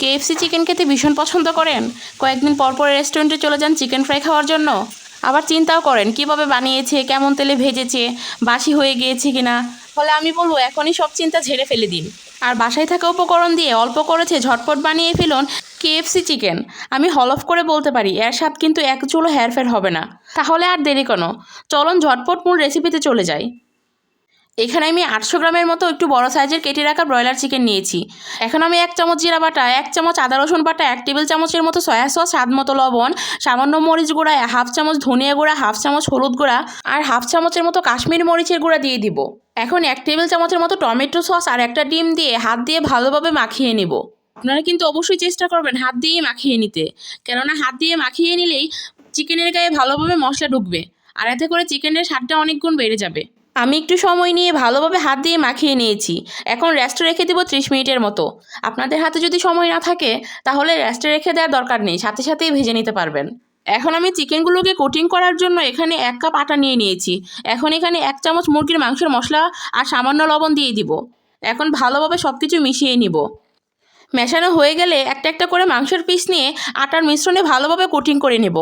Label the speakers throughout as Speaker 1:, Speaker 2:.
Speaker 1: KFC chicken খেতে ভীষণ পছন্দ করেন? কয়েকদিন পর পর রেস্টুরেন্টে চলে যান চিকেন ফ্রাই খাওয়ার জন্য। আবার চিন্তাও করেন, কীভাবে বানিয়েছে, কেমন তেলে ভেজেছে, বাসি হয়ে গিয়েছে কিনা? ফলে আমি বলব, এখনই সব চিন্তা ঝেড়ে ফেলে দিন। আর বাসায় থাকা উপকরণ দিয়ে অল্প করেছে, ঝটপট বানিয়ে ফেলুন কেএফসি চিকেন। আমি হলফ করে বলতে পারি, এর স্বাদ কিন্তু এক চুলো হেরফের হবে না। তাহলে আর দেরি কেন? চলুন ঝটপট মূল রেসিপিতে চলে যাই। এখানে আমি আটশো গ্রামের মতো একটু বড় সাইজের কেটে রাখা ব্রয়লার চিকেন নিয়েছি। এখন আমি এক চামচ জিরা বাটা, এক চামচ আদা রসুন বাটা, এক টেবিল চামচের মতো সয়া সস, স্বাদ মতো লবণ, সামান্য মরিচ গুঁড়া, হাফ চামচ ধনিয়া গুঁড়া, হাফ চামচ হলুদ গুঁড়া আর হাফ চামচের মতো কাশ্মীরি মরিচের গুঁড়া দিয়ে দিব। এখন এক টেবিল চামচের মতো টমেটো সস আর একটা ডিম দিয়ে হাত দিয়ে ভালোভাবে মাখিয়ে নেব। আপনারা কিন্তু অবশ্যই চেষ্টা করবেন হাত দিয়ে মাখিয়ে নিতে। কেননা হাত দিয়ে মাখিয়ে নিলেই চিকেনের গায়ে ভালোভাবে মশলা ঢুকবে। আর এতে করে চিকেনের স্বাদটা অনেক গুণ বেড়ে যাবে। আমি একটু সময় নিয়ে ভালোভাবে হাত দিয়ে মাখিয়ে নিয়েছি। এখন রেস্টে রেখে দেবো ত্রিশ মিনিটের মতো। আপনাদের হাতে যদি সময় না থাকে, তাহলে রেস্টে রেখে দেওয়ার দরকার নেই, সাথে সাথেই ভেজে নিতে পারবেন। এখন আমি চিকেনগুলোকে কোটিং করার জন্য এখানে এক কাপ আটা নিয়ে নিয়েছি। এখন এখানে এক চামচ মুরগির মাংসের মশলা আর সামান্য লবণ দিয়ে দিব। এখন ভালোভাবে সব কিছু মিশিয়ে নিব। মেশানো হয়ে গেলে একটা একটা করে মাংসের পিস নিয়ে আটার মিশ্রণে ভালোভাবে কোটিং করে নেব।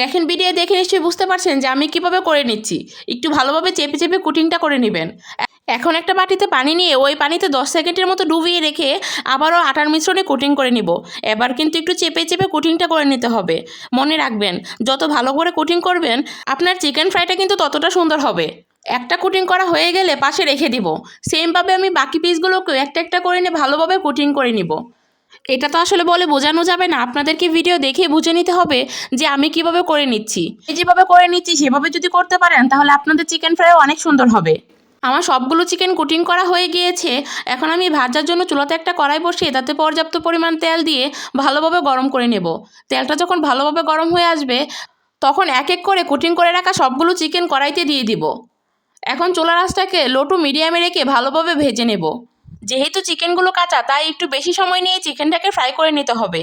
Speaker 1: দেখেন ভিডিও দেখে নিশ্চয়ই বুঝতে পারছেন যে আমি কীভাবে করে নিচ্ছি। একটু ভালোভাবে চেপে চেপে কুটিংটা করে নেবেন। এখন একটা বাটিতে পানি নিয়ে ওই পানিতে দশ সেকেন্ডের মতো ডুবিয়ে রেখে আবারও আটার মিশ্রণে কোটিং করে নিব। এবার কিন্তু একটু চেপে চেপে কোটিংটা করে নিতে হবে। মনে রাখবেন, যত ভালো করে কোটিং করবেন, আপনার চিকেন ফ্রাইটা কিন্তু ততটা সুন্দর হবে। একটা কোটিং করা হয়ে গেলে পাশে রেখে দিব। সেমভাবে আমি বাকি পিসগুলোকে একটা একটা করে নিয়ে ভালোভাবে কোটিং করে নিব। এটা তো আসলে বলে বোঝানো যাবে না। আপনাদেরকে ভিডিও দেখে বুঝে নিতে হবে যে আমি কীভাবে করে নিচ্ছি। যেভাবে করে নিচ্ছি সেভাবে যদি করতে পারেন তাহলে আপনাদের চিকেন ফ্রাই অনেক সুন্দর হবে। আমার সবগুলো চিকেন কুটিং করা হয়ে গিয়েছে। এখন আমি ভাজার জন্য চুলাতে একটা কড়াই বসিয়ে তাতে পর্যাপ্ত পরিমাণ তেল দিয়ে ভালোভাবে গরম করে নেব। তেলটা যখন ভালোভাবে গরম হয়ে আসবে তখন এক এক করে কুটিং করে রাখা সবগুলো চিকেন কড়াইতে দিয়ে দিব। এখন চুলা রাসটাকে লো টু মিডিয়ামে রেখে ভালোভাবে ভেজে নেব। যেহেতু চিকেনগুলো কাঁচা, তাই একটু বেশি সময় নিয়ে চিকেনটাকে ফ্রাই করে নিতে হবে।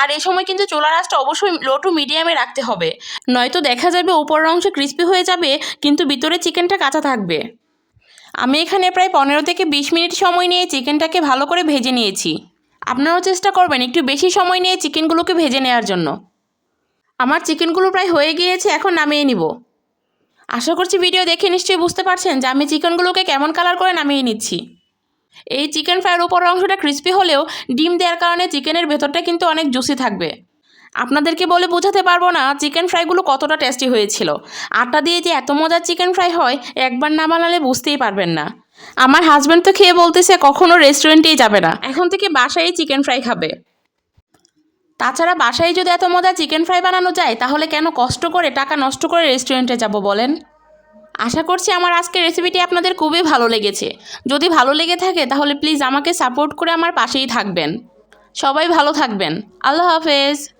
Speaker 1: আর এই সময় কিন্তু চোলা রাসটা অবশ্যই লো টু মিডিয়ামে রাখতে হবে। নয়তো দেখা যাবে উপরের অংশ ক্রিস্পি হয়ে যাবে, কিন্তু ভিতরে চিকেনটা কাঁচা থাকবে। আমি এখানে প্রায় পনেরো থেকে বিশ মিনিট সময় নিয়ে চিকেনটাকে ভালো করে ভেজে নিয়েছি। আপনারাও চেষ্টা করবেন একটু বেশি সময় নিয়ে চিকেনগুলোকে ভেজে নেওয়ার জন্য। আমার চিকেনগুলো প্রায় হয়ে গিয়েছে, এখন নামিয়ে নিব। আশা করছি ভিডিও দেখে নিশ্চয়ই বুঝতে পারছেন যে আমি চিকেনগুলোকে কেমন কালার করে নামিয়ে নিচ্ছি। এই চিকেন ফ্রাইয়ের উপরের অংশটা ক্রিস্পি হলেও ডিম দেওয়ার কারণে চিকেনের ভেতরটা কিন্তু অনেক জুসি থাকবে। আপনাদেরকে বলে বোঝাতে পারব না চিকেন ফ্রাইগুলো কতটা টেস্টি হয়েছিল। আটা দিয়ে যে এত মজার চিকেন ফ্রাই হয়, একবার না বানালে বুঝতেই পারবেন না। আমার হাজব্যান্ড তো খেয়ে বলতেছে কখনো রেস্টুরেন্টেই যাবে না। এখন থেকে বাসায় চিকেন ফ্রাই খাবে। তাছাড়া বাসায় যদি এত মজা চিকেন ফ্রাই বানানো যায়, তাহলে কেন কষ্ট করে টাকা নষ্ট করে রেস্টুরেন্টে যাব বলেন? আশা করছি আমার আজকের রেসিপিটি আপনাদের খুবই ভালো লেগেছে। যদি ভালো লেগে থাকে, তাহলে প্লিজ আমাকে সাপোর্ট করে আমার পাশেই থাকবেন। সবাই ভালো থাকবেন। আল্লাহ হাফেজ।